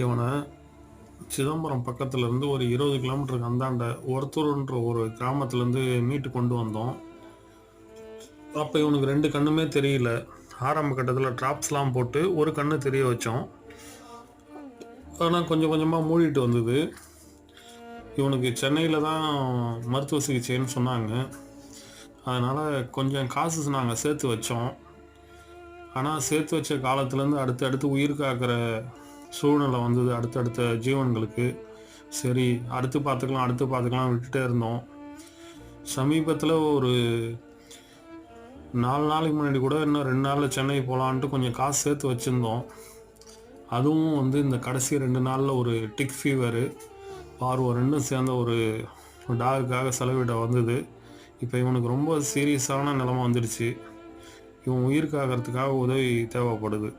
இவனை சிதம்பரம் பக்கத்தில் இருந்து ஒரு இருபது கிலோமீட்டருக்கு அந்தாண்ட ஒருத்தூர்ன்ற ஒரு கிராமத்துலேருந்து மீட்டு கொண்டு வந்தோம். அப்போ இவனுக்கு ரெண்டு கண்ணுமே தெரியல. ஆரம்ப கட்டத்தில் ட்ராப்ஸ்லாம் போட்டு ஒரு கண்ணு தெரிய வச்சோம். ஆனால் கொஞ்சம் கொஞ்சமாக மூடிட்டு வந்தது. இவனுக்கு சென்னையில் தான் மருத்துவ சிகிச்சைன்னு சொன்னாங்க. அதனால் கொஞ்சம் காசு நாங்கள் சேர்த்து வச்சோம். ஆனால் சேர்த்து வச்ச காலத்துலேருந்து அடுத்து அடுத்து உயிர் காக்கிற சூழ்நிலை வந்தது அடுத்தடுத்த ஜீவன்களுக்கு. சரி அடுத்து பார்த்துக்கலாம் அடுத்து பார்த்துக்கலாம் விட்டுட்டே இருந்தோம். சமீபத்தில் ஒரு நாலு நாளைக்கு முன்னாடி கூட இன்னும் ரெண்டு நாளில் சென்னை போகலான்ட்டு கொஞ்சம் காசு சேர்த்து வச்சுருந்தோம். அதுவும் வந்து இந்த கடைசி ரெண்டு நாளில் ஒரு டிக் ஃபீவரு பார்வை ரெண்டும் சேர்ந்த ஒரு டாகுக்காக செலவிட வந்தது. இப்போ இவனுக்கு ரொம்ப சீரியஸான நிலமை வந்துடுச்சு. இவன் உயிர் காக்கிறதுக்காக உதவி தேவைப்படுது.